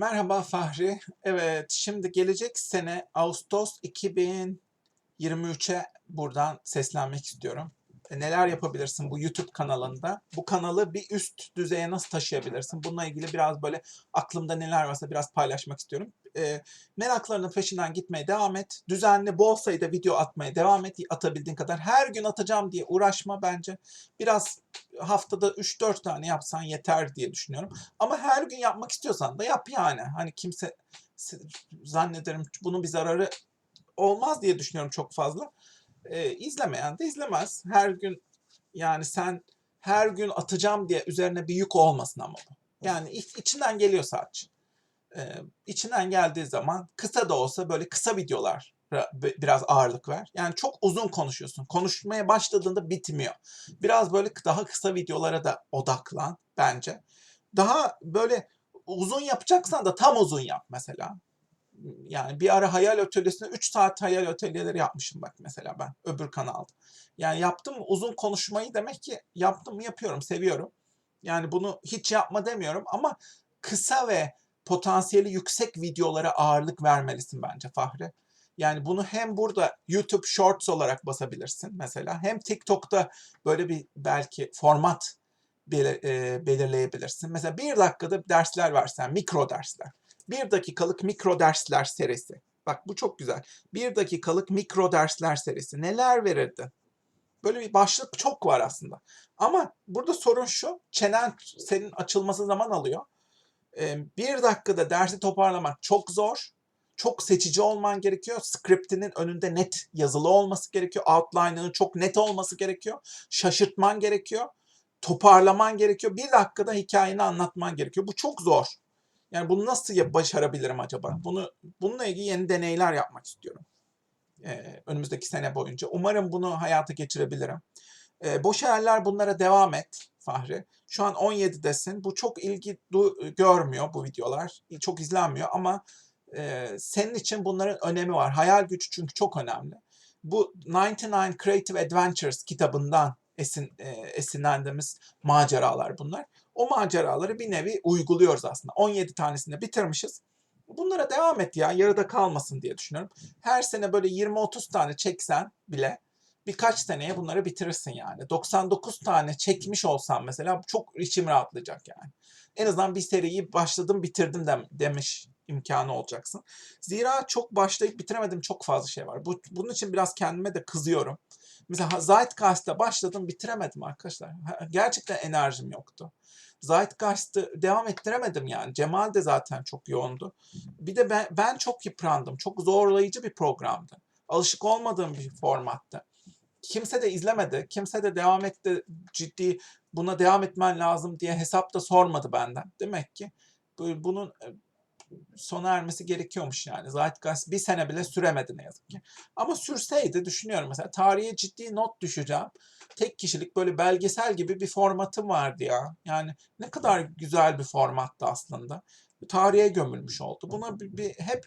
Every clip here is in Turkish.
Merhaba Fahri. Evet, şimdi gelecek sene Ağustos 2023'e buradan seslenmek istiyorum. E, Neler yapabilirsin bu YouTube kanalında? Bu kanalı bir üst düzeye nasıl taşıyabilirsin? Bununla ilgili biraz böyle aklımda neler varsa biraz paylaşmak istiyorum. E, meraklarının peşinden gitmeye devam et. Düzenli bol sayıda video atmaya devam et. Atabildiğin kadar. Her gün atacağım diye uğraşma bence. Biraz haftada 3-4 tane yapsan yeter diye düşünüyorum. Ama her gün yapmak istiyorsan da yap yani. Hani kimse se- zannederim bunun bir zararı olmaz diye düşünüyorum çok fazla. Ee, izlemeyen de izlemez. Her gün yani sen her gün atacağım diye üzerine bir yük olmasın ama bu. Yani iç- içinden geliyorsa aç. Ee, içinden geldiği zaman kısa da olsa böyle kısa videolar biraz ağırlık ver. Yani çok uzun konuşuyorsun. Konuşmaya başladığında bitmiyor. Biraz böyle daha kısa videolara da odaklan bence. Daha böyle uzun yapacaksan da tam uzun yap mesela. Yani bir ara hayal atölyesinde 3 saat hayal atölyeleri yapmışım bak mesela ben öbür kanalda. Yani yaptım uzun konuşmayı demek ki yaptım yapıyorum, seviyorum. Yani bunu hiç yapma demiyorum ama kısa ve potansiyeli yüksek videolara ağırlık vermelisin bence Fahri. Yani bunu hem burada YouTube Shorts olarak basabilirsin mesela hem TikTok'ta böyle bir belki format e, belirleyebilirsin. Mesela bir dakikada dersler versen, mikro dersler. Bir dakikalık mikro dersler serisi. Bak bu çok güzel. Bir dakikalık mikro dersler serisi. Neler verirdi? Böyle bir başlık çok var aslında. Ama burada sorun şu. Çenen senin açılması zaman alıyor. Bir dakikada dersi toparlamak çok zor. Çok seçici olman gerekiyor. Scriptinin önünde net yazılı olması gerekiyor. Outline'ının çok net olması gerekiyor. Şaşırtman gerekiyor. Toparlaman gerekiyor. Bir dakikada hikayeni anlatman gerekiyor. Bu çok zor. Yani bunu nasıl başarabilirim acaba? Bunu bununla ilgili yeni deneyler yapmak istiyorum. Ee, önümüzdeki sene boyunca. Umarım bunu hayata geçirebilirim. Ee, boş hayaller bunlara devam et Fahri. Şu an 17'desin. Bu çok ilgi du- görmüyor bu videolar. Çok izlenmiyor ama e, senin için bunların önemi var. Hayal gücü çünkü çok önemli. Bu 99 Creative Adventures kitabından esin, e, esinlendiğimiz maceralar bunlar. O maceraları bir nevi uyguluyoruz aslında. 17 tanesini bitirmişiz. Bunlara devam et ya. Yarıda kalmasın diye düşünüyorum. Her sene böyle 20-30 tane çeksen bile birkaç seneye bunları bitirirsin yani. 99 tane çekmiş olsan mesela çok içim rahatlayacak yani. En azından bir seriyi başladım bitirdim dem- demiş imkanı olacaksın. Zira çok başlayıp bitiremediğim çok fazla şey var. Bu, bunun için biraz kendime de kızıyorum. Mesela Zeitgeist'te başladım bitiremedim arkadaşlar. Gerçekten enerjim yoktu. Zeitgeist'ı devam ettiremedim yani. Cemal de zaten çok yoğundu. Bir de ben, ben çok yıprandım. Çok zorlayıcı bir programdı. Alışık olmadığım bir formattı. Kimse de izlemedi. Kimse de devam etti ciddi buna devam etmen lazım diye hesap da sormadı benden. Demek ki bu- bunun e, sona ermesi gerekiyormuş yani. Zeitgeist bir sene bile süremedi ne yazık ki. Ama sürseydi düşünüyorum mesela tarihe ciddi not düşeceğim. Tek kişilik böyle belgesel gibi bir formatım vardı ya. Yani ne kadar güzel bir formattı aslında. Tarihe gömülmüş oldu. Buna bir, bir- hep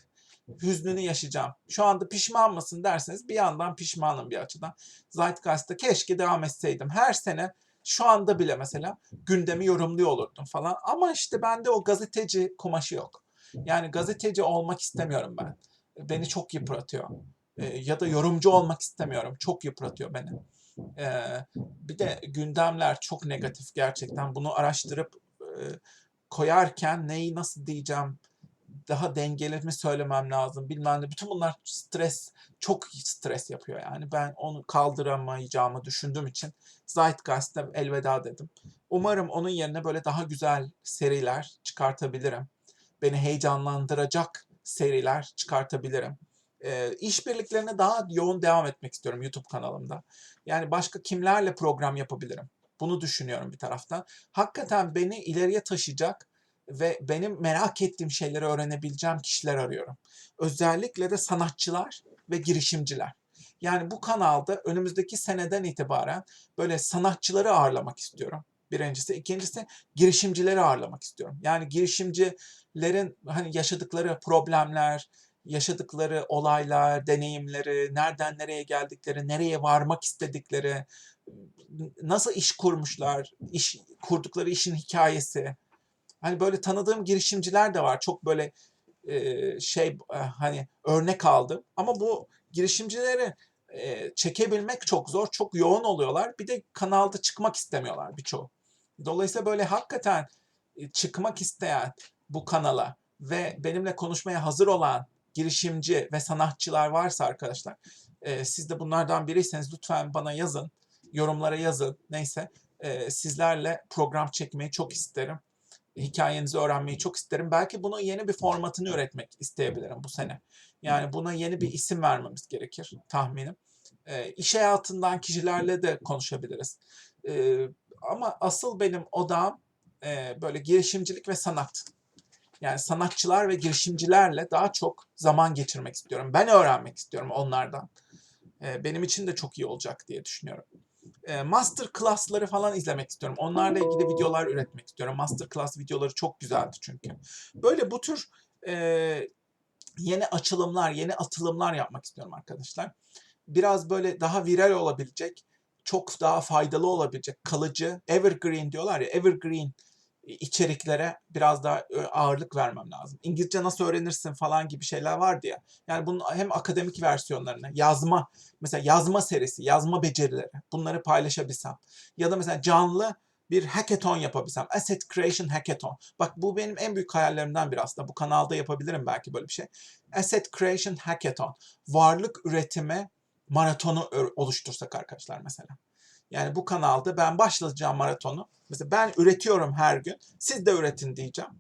hüznünü yaşayacağım. Şu anda pişman mısın derseniz bir yandan pişmanım bir açıdan. Zeitgeist'te keşke devam etseydim. Her sene şu anda bile mesela gündemi yorumluyor olurdum falan. Ama işte bende o gazeteci kumaşı yok. Yani gazeteci olmak istemiyorum ben. Beni çok yıpratıyor. Ee, ya da yorumcu olmak istemiyorum. Çok yıpratıyor beni. Ee, bir de gündemler çok negatif gerçekten. Bunu araştırıp e, koyarken neyi nasıl diyeceğim, daha dengeli mi söylemem lazım bilmem ne. Bütün bunlar stres, çok stres yapıyor yani. Ben onu kaldıramayacağımı düşündüğüm için Zeitgeist'e elveda dedim. Umarım onun yerine böyle daha güzel seriler çıkartabilirim. Beni heyecanlandıracak seriler çıkartabilirim. Ee, işbirliklerine daha yoğun devam etmek istiyorum YouTube kanalımda. Yani başka kimlerle program yapabilirim? Bunu düşünüyorum bir taraftan. Hakikaten beni ileriye taşıyacak ve benim merak ettiğim şeyleri öğrenebileceğim kişiler arıyorum. Özellikle de sanatçılar ve girişimciler. Yani bu kanalda önümüzdeki seneden itibaren böyle sanatçıları ağırlamak istiyorum. Birincisi. ikincisi girişimcileri ağırlamak istiyorum. Yani girişimcilerin hani yaşadıkları problemler, yaşadıkları olaylar, deneyimleri, nereden nereye geldikleri, nereye varmak istedikleri, nasıl iş kurmuşlar, iş kurdukları işin hikayesi, Hani böyle tanıdığım girişimciler de var. Çok böyle e, şey e, hani örnek aldım. Ama bu girişimcileri e, çekebilmek çok zor. Çok yoğun oluyorlar. Bir de kanalda çıkmak istemiyorlar birçoğu. Dolayısıyla böyle hakikaten e, çıkmak isteyen bu kanala ve benimle konuşmaya hazır olan girişimci ve sanatçılar varsa arkadaşlar e, siz de bunlardan biriyseniz lütfen bana yazın. Yorumlara yazın. Neyse e, sizlerle program çekmeyi çok isterim. Hikayenizi öğrenmeyi çok isterim. Belki bunu yeni bir formatını üretmek isteyebilirim bu sene. Yani buna yeni bir isim vermemiz gerekir tahminim. E, iş hayatından kişilerle de konuşabiliriz. E, ama asıl benim odağım e, böyle girişimcilik ve sanat. Yani sanatçılar ve girişimcilerle daha çok zaman geçirmek istiyorum. Ben öğrenmek istiyorum onlardan. E, benim için de çok iyi olacak diye düşünüyorum. E, master class'ları falan izlemek istiyorum. Onlarla ilgili videolar üretmek istiyorum. Master class videoları çok güzeldi çünkü. Böyle bu tür e, yeni açılımlar, yeni atılımlar yapmak istiyorum arkadaşlar. Biraz böyle daha viral olabilecek, çok daha faydalı olabilecek, kalıcı, evergreen diyorlar ya, evergreen içeriklere biraz daha ağırlık vermem lazım. İngilizce nasıl öğrenirsin falan gibi şeyler vardı ya. Yani bunun hem akademik versiyonlarını, yazma, mesela yazma serisi, yazma becerileri bunları paylaşabilsem. Ya da mesela canlı bir hackathon yapabilsem. Asset Creation Hackathon. Bak bu benim en büyük hayallerimden biri aslında. Bu kanalda yapabilirim belki böyle bir şey. Asset Creation Hackathon. Varlık üretimi maratonu oluştursak arkadaşlar mesela. Yani bu kanalda ben başlayacağım maratonu. Mesela ben üretiyorum her gün. Siz de üretin diyeceğim.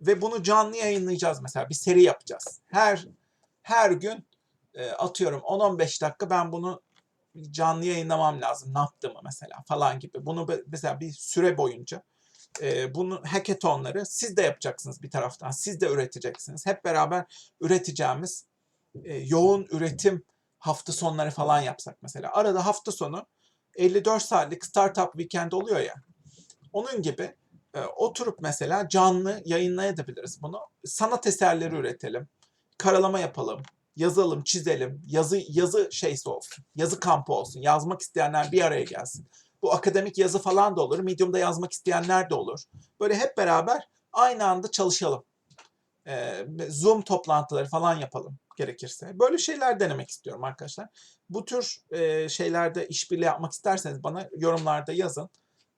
Ve bunu canlı yayınlayacağız mesela. Bir seri yapacağız. Her her gün e, atıyorum 10-15 dakika ben bunu canlı yayınlamam lazım. Ne yaptığımı mesela falan gibi. Bunu mesela bir süre boyunca e, bunu hackathonları siz de yapacaksınız bir taraftan. Siz de üreteceksiniz. Hep beraber üreteceğimiz e, yoğun üretim hafta sonları falan yapsak mesela. Arada hafta sonu 54 saatlik startup weekend oluyor ya. Onun gibi e, oturup mesela canlı yayınlayabiliriz bunu. Sanat eserleri üretelim. Karalama yapalım. Yazalım, çizelim. Yazı yazı şeysi olsun. Yazı kampı olsun. Yazmak isteyenler bir araya gelsin. Bu akademik yazı falan da olur. Medium'da yazmak isteyenler de olur. Böyle hep beraber aynı anda çalışalım. Ee, Zoom toplantıları falan yapalım gerekirse. Böyle şeyler denemek istiyorum arkadaşlar. Bu tür e, şeylerde işbirliği yapmak isterseniz bana yorumlarda yazın.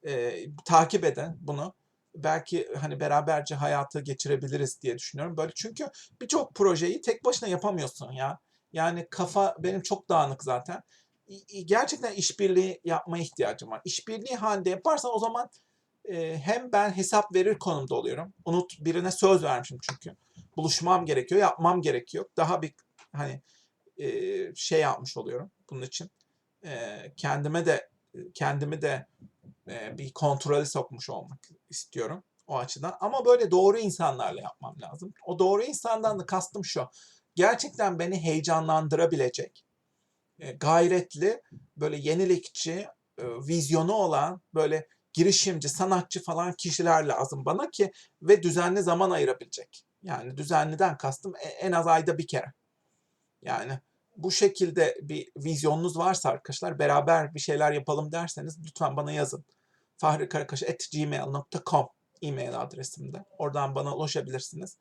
E, takip edin bunu. Belki hani beraberce hayatı geçirebiliriz diye düşünüyorum. Böyle çünkü birçok projeyi tek başına yapamıyorsun ya. Yani kafa benim çok dağınık zaten. Gerçekten işbirliği yapmaya ihtiyacım var. İşbirliği halinde yaparsan o zaman hem ben hesap verir konumda oluyorum. Unut birine söz vermişim çünkü. Buluşmam gerekiyor, yapmam gerekiyor. Daha bir hani şey yapmış oluyorum bunun için. Kendime de kendimi de bir kontrole sokmuş olmak istiyorum o açıdan. Ama böyle doğru insanlarla yapmam lazım. O doğru insandan da kastım şu. Gerçekten beni heyecanlandırabilecek, e, gayretli, böyle yenilikçi, vizyonu olan, böyle girişimci, sanatçı falan kişiler lazım bana ki ve düzenli zaman ayırabilecek. Yani düzenliden kastım en az ayda bir kere. Yani bu şekilde bir vizyonunuz varsa arkadaşlar beraber bir şeyler yapalım derseniz lütfen bana yazın. fahrikarakaş.gmail.com e-mail adresimde. Oradan bana ulaşabilirsiniz.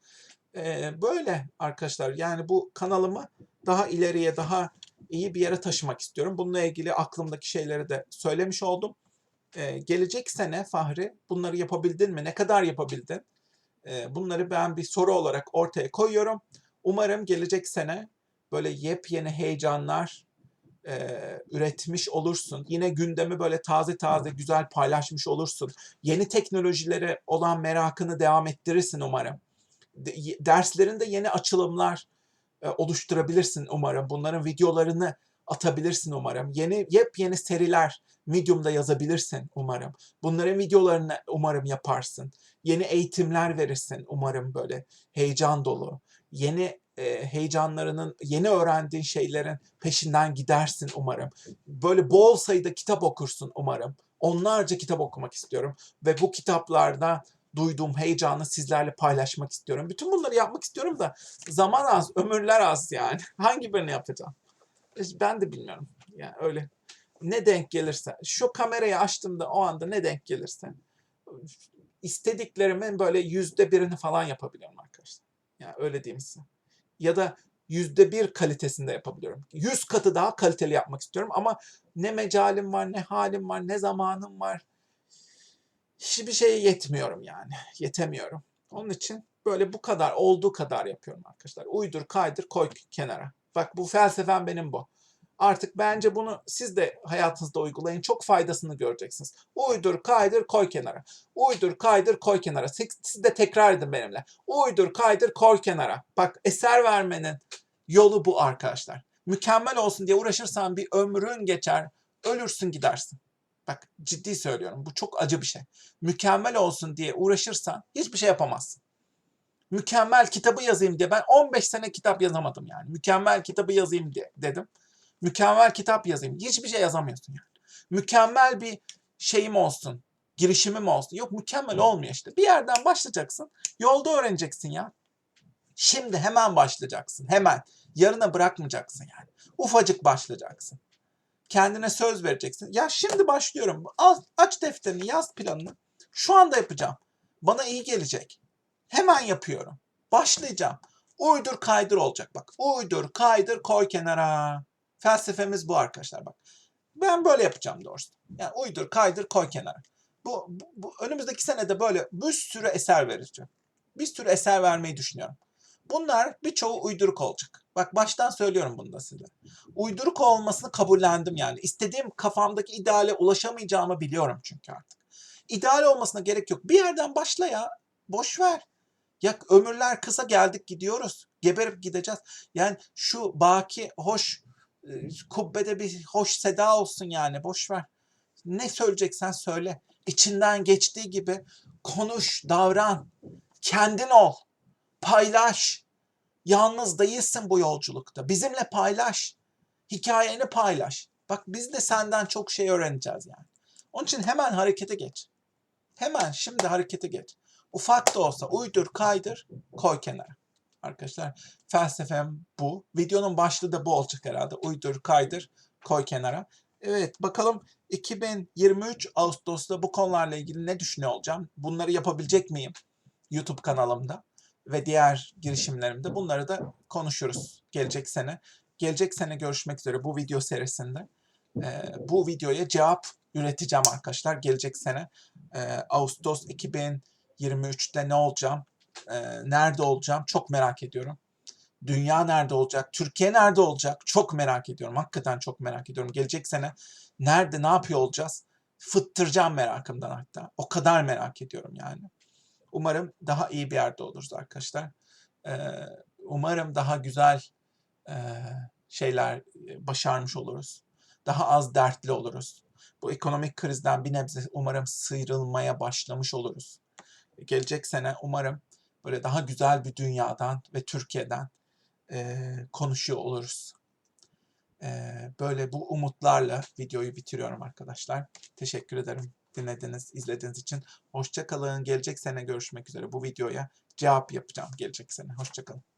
Ee, böyle arkadaşlar yani bu kanalımı daha ileriye daha iyi bir yere taşımak istiyorum. Bununla ilgili aklımdaki şeyleri de söylemiş oldum. Ee, gelecek sene Fahri bunları yapabildin mi? Ne kadar yapabildin? Ee, bunları ben bir soru olarak ortaya koyuyorum. Umarım gelecek sene böyle yepyeni heyecanlar e, üretmiş olursun. Yine gündemi böyle taze taze güzel paylaşmış olursun. Yeni teknolojilere olan merakını devam ettirirsin umarım. De, derslerinde yeni açılımlar e, oluşturabilirsin umarım. Bunların videolarını atabilirsin umarım. Yeni yepyeni seriler Medium'da yazabilirsin umarım. Bunların videolarını umarım yaparsın. Yeni eğitimler verirsin umarım böyle heyecan dolu. Yeni e, heyecanlarının, yeni öğrendiğin şeylerin peşinden gidersin umarım. Böyle bol sayıda kitap okursun umarım. Onlarca kitap okumak istiyorum ve bu kitaplarda duyduğum heyecanı sizlerle paylaşmak istiyorum. Bütün bunları yapmak istiyorum da zaman az, ömürler az yani. Hangi birini yapacağım? Ben de bilmiyorum. Yani öyle ne denk gelirse. Şu kamerayı açtığımda o anda ne denk gelirse. istediklerimin böyle yüzde birini falan yapabiliyorum arkadaşlar. Yani öyle diyeyim size. Ya da yüzde bir kalitesinde yapabiliyorum. Yüz katı daha kaliteli yapmak istiyorum ama ne mecalim var, ne halim var, ne zamanım var. Hiçbir şeye yetmiyorum yani. Yetemiyorum. Onun için böyle bu kadar olduğu kadar yapıyorum arkadaşlar. Uydur, kaydır, koy kenara. Bak bu felsefem benim bu. Artık bence bunu siz de hayatınızda uygulayın. Çok faydasını göreceksiniz. Uydur, kaydır, koy kenara. Uydur, kaydır, koy kenara. Siz de tekrar edin benimle. Uydur, kaydır, koy kenara. Bak eser vermenin yolu bu arkadaşlar. Mükemmel olsun diye uğraşırsan bir ömrün geçer, ölürsün gidersin. Bak ciddi söylüyorum. Bu çok acı bir şey. Mükemmel olsun diye uğraşırsan hiçbir şey yapamazsın. Mükemmel kitabı yazayım diye ben 15 sene kitap yazamadım yani. Mükemmel kitabı yazayım diye dedim. Mükemmel kitap yazayım. Hiçbir şey yazamıyorsun yani. Mükemmel bir şeyim olsun. Girişimim olsun. Yok mükemmel olmuyor işte. Bir yerden başlayacaksın. Yolda öğreneceksin ya. Şimdi hemen başlayacaksın. Hemen. Yarına bırakmayacaksın yani. Ufacık başlayacaksın. Kendine söz vereceksin. Ya şimdi başlıyorum. Al, aç defterini, yaz planını. Şu anda yapacağım. Bana iyi gelecek. Hemen yapıyorum. Başlayacağım. Uydur kaydır olacak bak. Uydur kaydır koy kenara. Felsefemiz bu arkadaşlar bak. Ben böyle yapacağım doğrusu. Yani uydur kaydır koy kenara. Bu, bu, bu önümüzdeki senede böyle bir sürü eser vereceğim. Bir sürü eser vermeyi düşünüyorum. Bunlar birçoğu uyduruk olacak. Bak baştan söylüyorum bunu da size. Uyduruk olmasını kabullendim yani. İstediğim kafamdaki ideale ulaşamayacağımı biliyorum çünkü artık. İdeal olmasına gerek yok. Bir yerden başla ya. Boş ver. Ya ömürler kısa geldik gidiyoruz. Geberip gideceğiz. Yani şu baki hoş e, kubbede bir hoş seda olsun yani. Boş ver. Ne söyleyeceksen söyle. İçinden geçtiği gibi konuş, davran. Kendin ol. Paylaş. Yalnız değilsin bu yolculukta. Bizimle paylaş. Hikayeni paylaş. Bak biz de senden çok şey öğreneceğiz yani. Onun için hemen harekete geç. Hemen şimdi harekete geç. Ufak da olsa uydur, kaydır, koy kenara. Arkadaşlar felsefem bu. Videonun başlığı da bu olacak herhalde. Uydur, kaydır, koy kenara. Evet bakalım 2023 Ağustos'ta bu konularla ilgili ne düşünüyor olacağım? Bunları yapabilecek miyim? YouTube kanalımda ve diğer girişimlerimde bunları da konuşuruz gelecek sene. Gelecek sene görüşmek üzere bu video serisinde. Ee, bu videoya cevap üreteceğim arkadaşlar gelecek sene. Ee, Ağustos 2023'te ne olacağım? Ee, nerede olacağım? Çok merak ediyorum. Dünya nerede olacak? Türkiye nerede olacak? Çok merak ediyorum. Hakikaten çok merak ediyorum. Gelecek sene nerede, ne yapıyor olacağız? Fıttıracağım merakımdan hatta. O kadar merak ediyorum yani. Umarım daha iyi bir yerde oluruz arkadaşlar. Ee, umarım daha güzel e, şeyler e, başarmış oluruz. Daha az dertli oluruz. Bu ekonomik krizden bir nebze umarım sıyrılmaya başlamış oluruz. Gelecek sene umarım böyle daha güzel bir dünyadan ve Türkiye'den e, konuşuyor oluruz. E, böyle bu umutlarla videoyu bitiriyorum arkadaşlar. Teşekkür ederim dinlediğiniz, izlediğiniz için. Hoşçakalın. Gelecek sene görüşmek üzere. Bu videoya cevap yapacağım gelecek sene. Hoşçakalın.